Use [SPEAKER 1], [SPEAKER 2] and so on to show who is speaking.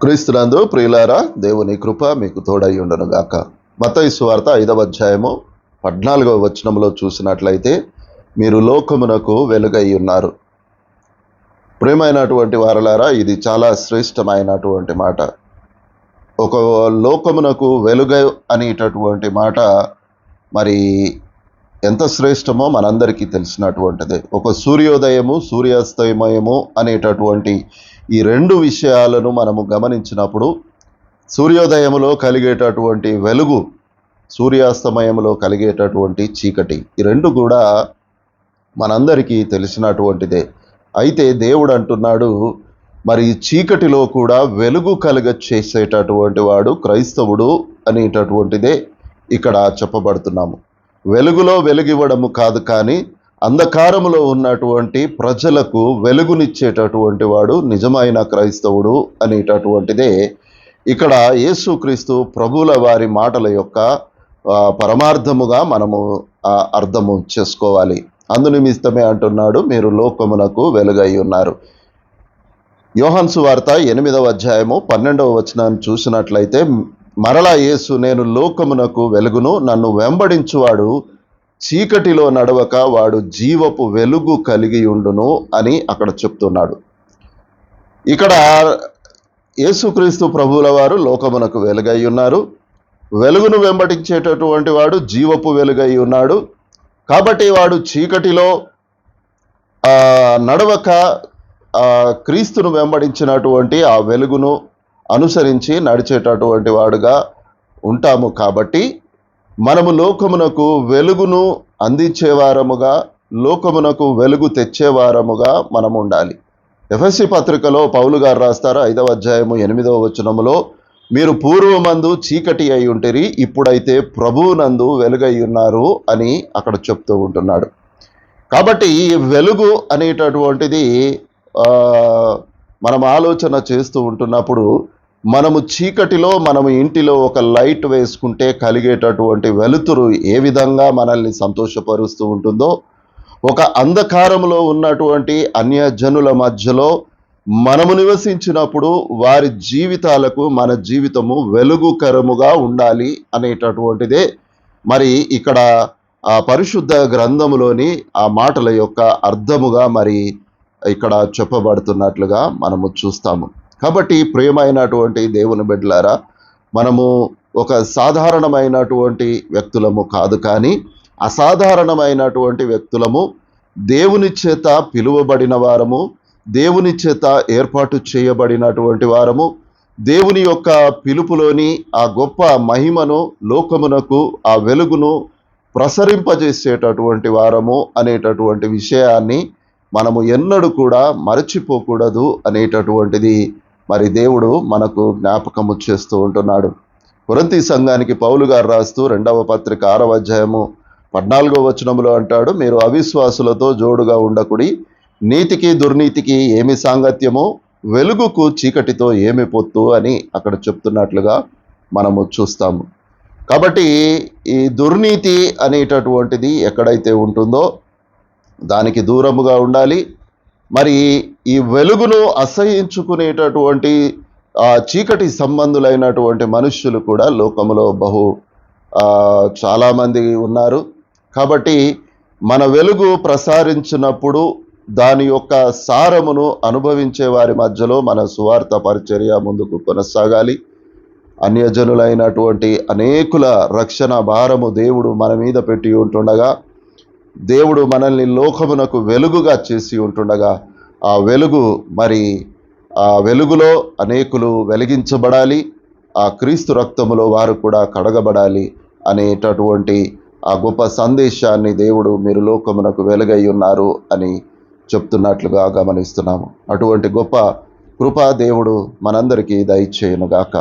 [SPEAKER 1] క్రీస్తునందు ప్రియులారా దేవుని కృప మీకు తోడై ఉండను గాక మత్తయి సువార్త ఐదవ అధ్యాయము పద్నాలుగవ వచనంలో చూసినట్లయితే మీరు లోకమునకు వెలుగై ఉన్నారు. ప్రేమైనటువంటి వారలారా ఇది చాలా శ్రేష్టమైనటువంటి మాట. ఒక లోకమునకు వెలుగ అనేటటువంటి మాట మరి ఎంత శ్రేష్టమో మనందరికీ తెలిసినటువంటిదే. ఒక సూర్యోదయము సూర్యాస్తమయము అనేటటువంటి ఈ రెండు విషయాలను మనము గమనించినప్పుడు సూర్యోదయములో కలిగేటటువంటి వెలుగు సూర్యాస్తమయంలో కలిగేటటువంటి చీకటి ఈ రెండు కూడా మనందరికీ తెలిసినటువంటిదే. అయితే దేవుడు అంటున్నాడు మరి చీకటిలో కూడా వెలుగు కలుగ చేసేటటువంటి వాడు క్రైస్తవుడు అనేటటువంటిదే ఇక్కడ చెప్పబడుతున్నాము. వెలుగులో వెలుగివ్వడము కాదు కానీ అంధకారములో ఉన్నటువంటి ప్రజలకు వెలుగునిచ్చేటటువంటి వాడు నిజమైన క్రైస్తవుడు అనేటటువంటిదే ఇక్కడ యేసుక్రీస్తు ప్రభుల వారి మాటల యొక్క పరమార్థముగా మనము అర్థము చేసుకోవాలి. అందునిమిత్తమే అంటున్నాడు మీరు లోకమునకు వెలుగై ఉన్నారు. యోహన్సు వార్త ఎనిమిదవ అధ్యాయము పన్నెండవ వచనాన్ని చూసినట్లయితే మరలా యేసు నేను లోకమునకు వెలుగును నన్ను వెంబడించువాడు చీకటిలో నడవక వాడు జీవపు వెలుగు కలిగి ఉండును అని అక్కడ చెప్తున్నాడు. ఇక్కడ యేసుక్రీస్తు ప్రభువుల వారు లోకమునకు వెలుగై ఉన్నారు. వెలుగును వెంబడించేటటువంటి వాడు జీవపు వెలుగై ఉన్నాడు. కాబట్టి వాడు చీకటిలో నడవక క్రీస్తును వెంబడించినటువంటి ఆ వెలుగును అనుసరించి నడిచేటటువంటి వాడుగా ఉంటాము. కాబట్టి మనము లోకమునకు వెలుగును అందించేవారముగా లోకమునకు వెలుగు తెచ్చేవారముగా మనం ఉండాలి ఎఫ్ఎస్సి పత్రికలో పౌలు గారు రాస్తారు? ఐదవ అధ్యాయము ఎనిమిదవ వచనములో మీరు పూర్వమందు చీకటి అయి ఉంటిరి ఇప్పుడైతే ప్రభువునందు వెలుగై ఉన్నారు అని అక్కడ చెప్తూ ఉంటున్నాడు. కాబట్టి వెలుగు అనేటటువంటిది మనం ఆలోచన చేస్తూ ఉంటున్నప్పుడు మనము చీకటిలో మనము ఇంటిలో ఒక లైట్ వేసుకుంటే కలిగేటటువంటి వెలుతురు ఏ విధంగా మనల్ని సంతోషపరుస్తూ ఉంటుందో ఒక అంధకారంలో ఉన్నటువంటి అన్యజనుల మధ్యలో మనము నివసించినప్పుడు వారి జీవితాలకు మన జీవితము వెలుగుకరముగా ఉండాలి అనేటటువంటిదే మరి ఇక్కడ ఆ పరిశుద్ధ గ్రంథములోని ఆ మాటల యొక్క అర్థముగా మరి ఇక్కడ చెప్పబడుతున్నట్లుగా మనము చూస్తాము. కాబట్టి ప్రియమైనటువంటి దేవుని బిడ్డలారా మనము ఒక సాధారణమైనటువంటి వ్యక్తులము కాదు కానీ అసాధారణమైనటువంటి వ్యక్తులము దేవుని చేత పిలువబడిన వారము దేవుని చేత ఏర్పాటు చేయబడినటువంటి వారము దేవుని యొక్క పిలుపులోని ఆ గొప్ప మహిమను లోకమునకు ఆ వెలుగును ప్రసరింపజేసేటటువంటి వారము అనేటటువంటి విషయాన్ని మనము ఎన్నడూ కూడా మరచిపోకూడదు అనేటటువంటిది మరి దేవుడు మనకు జ్ఞాపకము చేస్తూ ఉంటున్నాడు. కొరంతి సంఘానికి పౌలు గారు రాస్తూ రెండవ పత్రిక ఆరవ అధ్యాయము పద్నాలుగో వచనములు అంటాడు మీరు అవిశ్వాసులతో జోడుగా ఉండకుడి నీతికి దుర్నీతికి ఏమి సాంగత్యమో? వెలుగుకు చీకటితో ఏమి పొత్తు? అని అక్కడ చెప్తున్నట్లుగా మనము చూస్తాము. కాబట్టి ఈ దుర్నీతి అనేటటువంటిది ఎక్కడైతే ఉంటుందో దానికి దూరముగా ఉండాలి. మరి ఈ వెలుగును అసహించుకునేటటువంటి చీకటి సంబంధులైనటువంటి మనుష్యులు కూడా లోకములో బహు చాలామంది ఉన్నారు. కాబట్టి మన వెలుగు ప్రసారించినప్పుడు దాని యొక్క సారమును అనుభవించే వారి మధ్యలో మన సువార్త పరిచర్య ముందుకు కొనసాగాలి. అన్యజనులైనటువంటి అనేకుల రక్షణ భారము దేవుడు మన మీద పెట్టి ఉంటుండగా దేవుడు మనల్ని లోకమునకు వెలుగుగా చేసి ఉంటుండగా ఆ వెలుగు మరి ఆ వెలుగులో అనేకులు వెలిగించబడాలి ఆ క్రీస్తు రక్తములో వారు కూడా కడగబడాలి అనేటటువంటి ఆ గొప్ప సందేశాన్ని దేవుడు మీరు లోకమునకు వెలుగై ఉన్నారు అని చెప్తున్నట్లుగా గమనిస్తున్నాము. అటువంటి గొప్ప కృపా దేవుడు మనందరికీ దయచేయునుగాక.